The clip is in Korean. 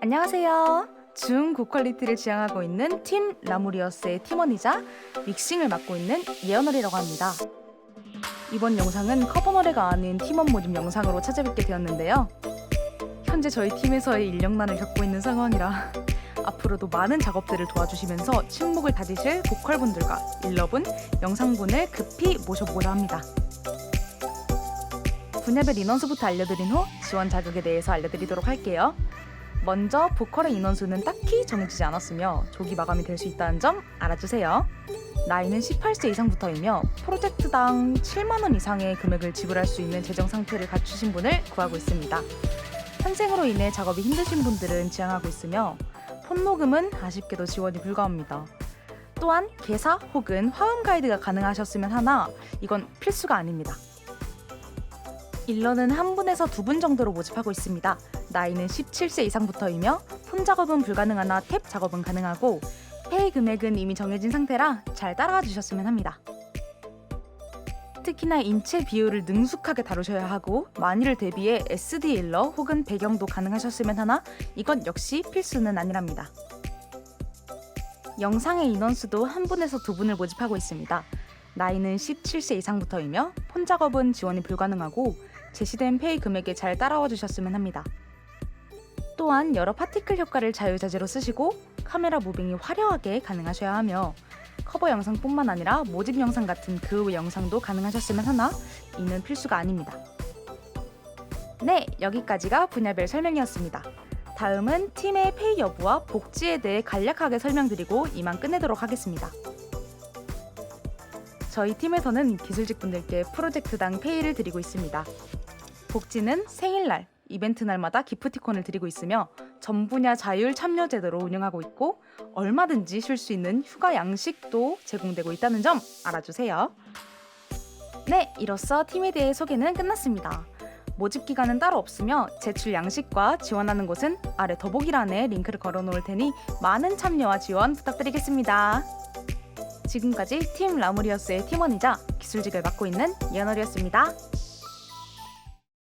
안녕하세요. 중 고퀄리티를 지향하고 있는 팀 라모리어스의 팀원이자 믹싱을 맡고 있는 예언월이라고 합니다. 이번 영상은 커버 노래가 아닌 팀원 모집 영상으로 찾아뵙게 되었는데요. 현재 저희 팀에서의 인력난을 겪고 있는 상황이라 앞으로도 많은 작업들을 도와주시면서 침묵을 다지실 보컬분들과 일러분, 영상분을 급히 모셔보고자 합니다. 분야별 인원수부터 알려드린 후 지원 자격에 대해서 알려드리도록 할게요. 먼저 보컬의 인원수는 딱히 정해지지 않았으며 조기 마감이 될 수 있다는 점 알아주세요. 나이는 18세 이상부터이며 프로젝트당 7만 원 이상의 금액을 지불할 수 있는 재정 상태를 갖추신 분을 구하고 있습니다. 현생으로 인해 작업이 힘드신 분들은 지향하고 있으며 폰모금은 아쉽게도 지원이 불가합니다. 또한 개사 혹은 화음 가이드가 가능하셨으면 하나 이건 필수가 아닙니다. 일러는 한 분에서 두 분 정도로 모집하고 있습니다. 나이는 17세 이상부터이며 폰 작업은 불가능하나 탭 작업은 가능하고 페이 금액은 이미 정해진 상태라 잘 따라와 주셨으면 합니다. 특히나 인체 비율을 능숙하게 다루셔야 하고 만일을 대비해 SD 일러 혹은 배경도 가능하셨으면 하나 이건 역시 필수는 아니랍니다. 영상의 인원수도 한 분에서 두 분을 모집하고 있습니다. 나이는 17세 이상부터이며 폰 작업은 지원이 불가능하고 제시된 페이 금액에 잘 따라와 주셨으면 합니다. 또한 여러 파티클 효과를 자유자재로 쓰시고 카메라 무빙이 화려하게 가능하셔야 하며 커버 영상뿐만 아니라 모집 영상 같은 그외 영상도 가능하셨으면 하나 이는 필수가 아닙니다. 네, 여기까지가 분야별 설명이었습니다. 다음은 팀의 페이 여부와 복지에 대해 간략하게 설명드리고 이만 끝내도록 하겠습니다. 저희 팀에서는 기술직 분들께 프로젝트당 페이를 드리고 있습니다. 복지는 생일날, 이벤트 날마다 기프티콘을 드리고 있으며 전 분야 자율 참여 제도로 운영하고 있고 얼마든지 쉴 수 있는 휴가 양식도 제공되고 있다는 점 알아주세요. 네, 이로써 팀에 대해 소개는 끝났습니다. 모집 기간은 따로 없으며 제출 양식과 지원하는 곳은 아래 더보기란에 링크를 걸어 놓을 테니 많은 참여와 지원 부탁드리겠습니다. 지금까지 팀 라무리어스의 팀원이자 기술직을 맡고 있는 예언월이었습니다.